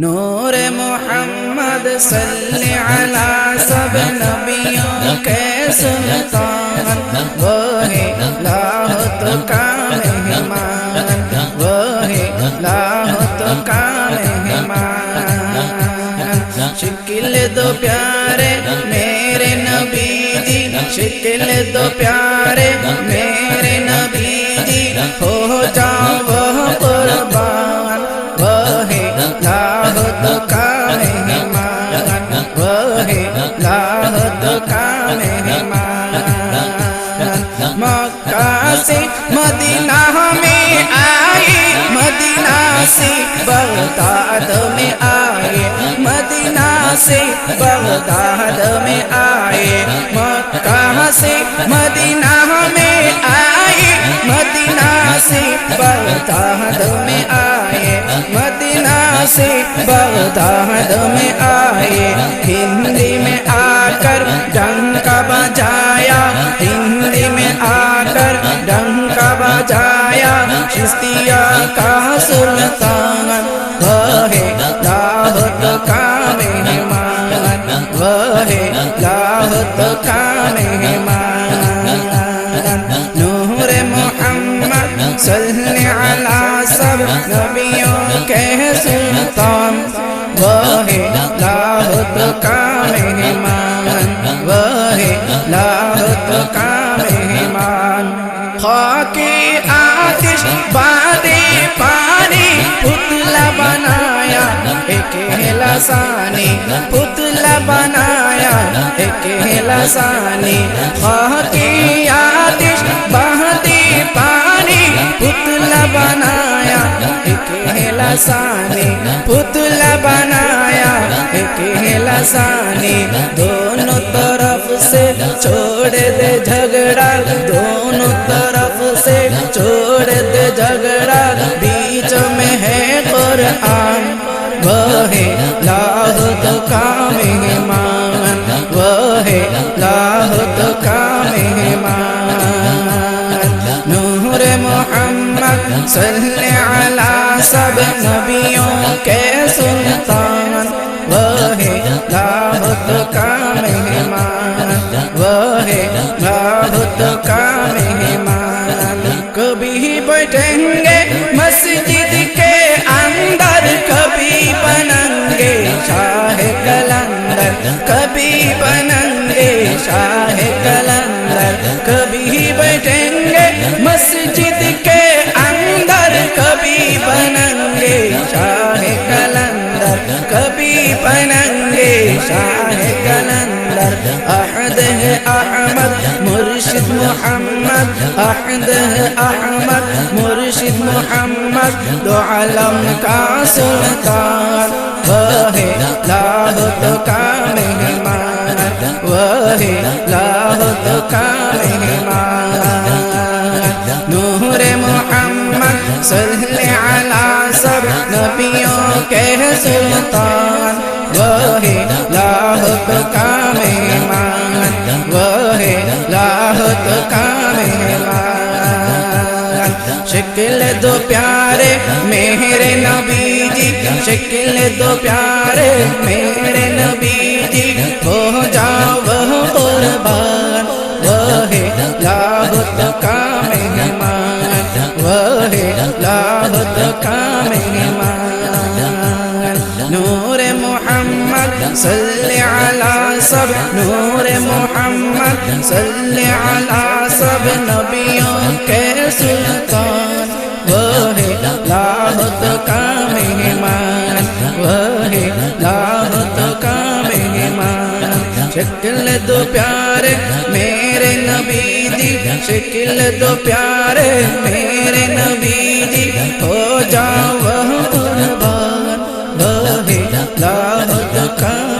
نور محمد صلی علی سب نبیوں کے سلطان، وہ ہے لاہت کا مہمان، وہ ہے لاہت کا مہمان۔ شکل دو پیارے میرے نبی جی شکل دو پیارے میرے نبی جی ہو جاؤ سے مدینہ میں آئے۔ مدینہ سے بغداد میں آئے۔ مدینہ سے بغداد میں آئے۔ مکہ سے مدینہ میں آئے۔ مدینہ سے بغداد میں آئے۔ مدینہ سے بغداد میں آئے۔ ہندی میں آ کر ہے لاہت کا مہمان نور محمد صلی علی سب نبیوں کے سلطان وہ ہے لاہت کا مہمان وہ ہے لاہت کا مہمان خاکی آتش بادی پانی پتلا بنایا لسانی پتلا بنایا ایک لسانی خاکی آتش بادی پانی پتلا بنایا ایک لسانی پتلا بنایا ایک لسانی دونوں طرف سے چھوڑ دے جھگڑا دونوں طرف سے چھوڑ دے جھگڑا بیچ میں ہے قرآن وہ ہے محمد صلی علی سب نبیوں کے سلطان وہ ہے لاہت کا مہمان وہ ہے لاہت کا مہمان۔ کبھی بیٹھیں گے مسجد کے اندر، کبھی بنیں گے شاہ کلندر۔ کبھی بنیں گے شاہ کلندر۔ کبھی بیٹھیں گے کبھی شاہ کلندر، احد ہے احمد، مرشد محمد، احد ہے احمد، مرشد محمد، دو عالم کا سلطان، وہ ہے لاہت کا مہمان، وہ ہے لاہت کا مہمان۔ نور محمد صلی علی سب نبیوں کے سلطان۔ وہ ہے، لاہت کا مہمان وہ ہے، لاہت کا مہمان شکل دو پیارے میرے نبی جی۔ شکل دو پیارے میرے نبی جی۔ ہو جاؤ وہ قربان۔ وہ ہے، لاہت کا مہمان وہ ہے، لاہت کا مہمان صل علی سب نور محمد، صل علی سب نبیوں کے سلطان۔ وہ ہے لاہت کا مہمان وہ ہے لاہت کا مہمان۔ شکل دو پیارے میرے نبی دی، شکل دو پیارے میرے نبی دی۔ ہو جاؤ۔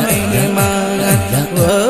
hay mơ vỡ dạ, dạ.